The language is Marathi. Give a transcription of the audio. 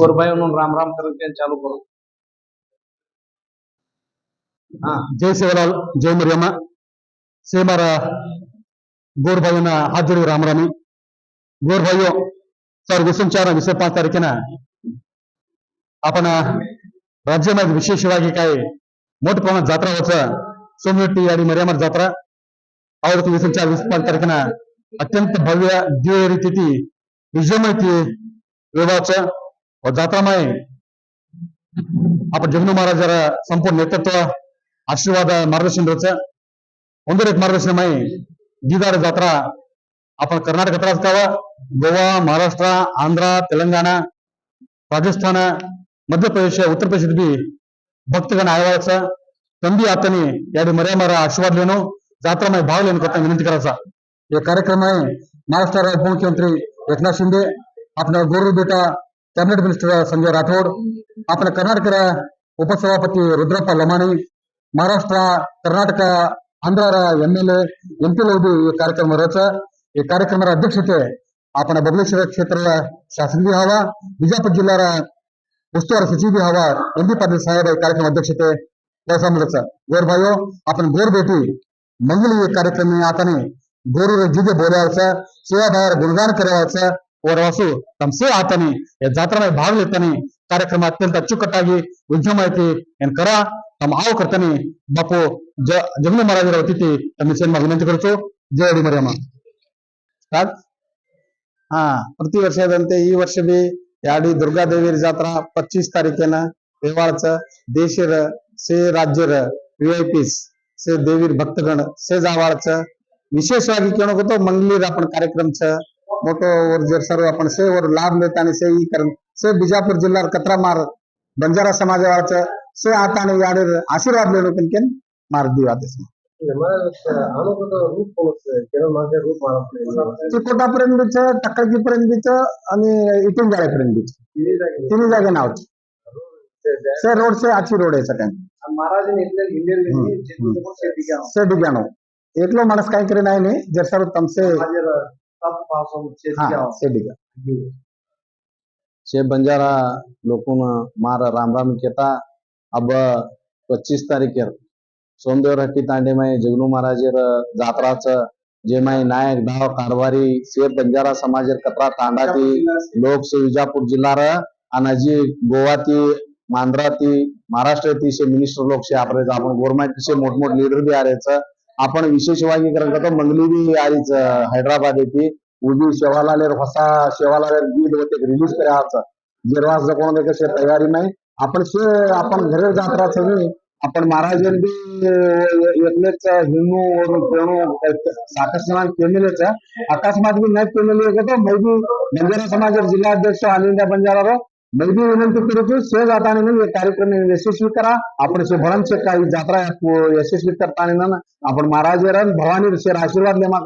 और भाई उन्होंने राम राम करके चालू करो ಜೈ ಸೇವಲಾಲ್ ಜೈ ಮರಿಯಮ್ಮ. ಸೇಮರ ಗೋರ್ಬಾಯಿನ ಹಾಜರು ರಾಮರಾಮಿ. ಗೋರ್ಬಾಯು ಸಾವಿರದ ವಿಸಂಚಾರ ವಿಸರ್ಪಾಂಚ್ ತಾರೀಕಿನ ಆಪನ ರಾಜ್ಯನಾಗಿ ವಿಶೇಷವಾಗಿ ಕಾಯಿ ಮೋಟ ಪ್ರಮಾಣ ಜಾತ್ರಾ ಉತ್ಸವ ಸೋಮನಟ್ಟಿ ಅಡಿ ಮರಿಯಮ್ಮರ ಜಾತ್ರಾ. ಅವತ್ತು ವಿಸಂಚಾರ ವಿಸರ್ಪಾಂಚ್ ತಾರೀಕಿನ ಅತ್ಯಂತ ಭವ್ಯ ದಿವ್ಯ ರೀತಿ ವಿಜೃಂಭಣತಿ ವಿವಾಚ व జాతరమాయి ಅಪ್ಪ ಜಗನು ಮಹಾರಾಜರ ಸಂಪೂರ್ಣ ನೇತೃತ್ವ ಆಶೀರ್ವಾದ ಮಾರ್ಗದರ್ಶನದೊಂದಿಗೆ ಒಂದರೇಕ್ ಮಾರ್ಗದರ್ಶನಮಾಯಿ ದೀದಾರ ಜಾತ್ರಾ आपण कर्नाटक त्रासकाव गोवा महाराष्ट्र आंध्र तेलंगाणा राजस्थान मध्य प्रदेश उत्तर प्रदेश बी भक्तगण आयोगाचा तंबी आतनी याडी मर्यामारा आशीर्वाद लेनो जात्रामय भाव लेनो करता विनंती करायचा। या कार्यक्रम आहे महाराष्ट्र मुख्यमंत्री एकनाथ शिंदे आपला गोरु बेटा ಕ್ಯಾಬಿನೆಟ್ ಮಿನಿಸ್ಟರ್ ಸಂಜಯ್ ರಾಠೋಡ್ ಆತನ ಕರ್ನಾಟಕದ ಉಪಸಭಾಪತಿ ರುದ್ರಪ್ಪ ಲಮಾಣಿ, ಮಹಾರಾಷ್ಟ್ರ, ಕರ್ನಾಟಕ ಆಂಧ್ರ ಎಂ ಎಲ್ ಎಂಪಿಲೋದು ಈ ಕಾರ್ಯಕ್ರಮ ರಚ, ಈ ಕಾರ್ಯಕ್ರಮದ ಅಧ್ಯಕ್ಷತೆ ಆತನ ಬಬಲೇಶ್ವರ ಕ್ಷೇತ್ರದ ಶಾಸಕಿ ಹಾವ, ಬಿಜಾಪುರ ಜಿಲ್ಲಾರ ಉಸ್ತುವಾರಿ ಸಚಿವಿ ಹಾವ, ಎಂ ಬಿ ಪಾಟೀಲ್ ಸಾಹೇಬ್ ಕಾರ್ಯಕ್ರಮ ಅಧ್ಯಕ್ಷತೆ ಕೆಲಸ ಮಾಡಸ ಗೋರ್ ಭಾಯೋ ಆತನ ಗೋರ್ ಭೇಟಿ ಮಂಗಲಿ ಕಾರ್ಯಕ್ರಮ ಆತನೇ ಗೋರೂರ ಜಿಗೆ ಬೋಲಾಡ್ಸ ಸೇವಾಭಾವರ ಗುಣಗಾನ ಕರೆಯಾಡ್ಸ ఓరవసు తమసే ಆತನಿ या ಜಾತ್ರೆ ಭಾಗಲಿರ್ತಾನೆ ಕಾರ್ಯಕ್ರಮ ಅತ್ಯಂತ ಅಚ್ಚುಕಟ್ಟಾಗಿ ವಿಜೃಂಭಣೆಯಲ್ಲಿ ಏನು ಕರ ತಮ್ಮ ಆವು ಕರ್ತನೆ ಬಾಪು ಜಗನ್ನ ಮಹಾರಾಜರ ವತಿತಿ ತಮ್ಮ ಸೇನ್ಮಾಗ ವಿನಂತಿ ಕೊಡ್ತು ಜಯ ಅಡಿ ಮರಿಯಮ್ಮ ಹಾ ಪ್ರತಿ ವರ್ಷದಂತೆ ಈ ವರ್ಷ ಬಿ ಯಾಡಿ ದುರ್ಗಾದೇವಿಯರ ಜಾತ್ರಾ ಪಚ್ಚೀಸ್ ತಾರೀಕೇನ ವ್ಯವಹಾರಚ ದೇಶರ ಸೇ ರಾಜ್ಯರ ವಿಐಪಿಸ್ ಸೇ ದೇವಿರ ಭಕ್ತಗಣ ಸೇ ಜಾವಾಳಚ ವಿಶೇಷವಾಗಿ ಕೇಳೋಕೋ ಮಂಗ್ಲೀರ್ आपण ಕಾರ್ಯಕ್रमचं मोठो वर जर सर्व आपण से वर लाभ लेत आणि से ई करन से बिजापूर जिल्हा कचरा मार बंजारा समाजावाळचं से आता आणि याडीर आशीर्वाद लेलो किनकेन मार दिवा देस चिकोटापर्यंत बीच टक्कळकीपर्यंत बीच आणि इथून जाळेपर्यंत बीच तिन्ही जागे नाव से रोड से आची रोड आहे सगळ्यांना डिग्यानो एकलो माणूस काही करे नाही नाही जर सर्व तमसे हा से बंजारा लोकून मार राम राम केता. अब पच्चीस तारीखेर सोमदेव हट्टी तांडे माय जगनू महाराजेर जात्राच जे माय नायक धाव कारभारी से बंजारा समाजेर कतरा तांडाती लोक से विजापूर जिल्हार आणि जी गोवाती मांद्राती महाराष्ट्राती से मिनिस्टर लोक से आपले आपण गव्हर्नमेंट से मोठमोठ लीडर बी आरेच. आपण విశేషವಾಗಿ కనుక మంగళూరు आईच हैदराबाद येथे उभी शेवालाल ಹೊಸ शेवालाल गीत होते रिलीज करायचं जेरवाचं कोण कशी तयारी नाही. आपण शे आपण घर जात्रा सगळी आपण महाराजांनी एकलेच हिंदू पेणू आकस्मात केलेलेच अकस्मात बी नाही केलेले होते. मी बी बंजारा समाज जिल्हाध्यक्ष अनिंदा बंजारा मैं विनंती करू से जाताना हे कार्यक्रम यशस्वी करा. आपण से काही जात्रा यशस्वी करताना आपण महाराज भवानी शेर आशीर्वाद लेमा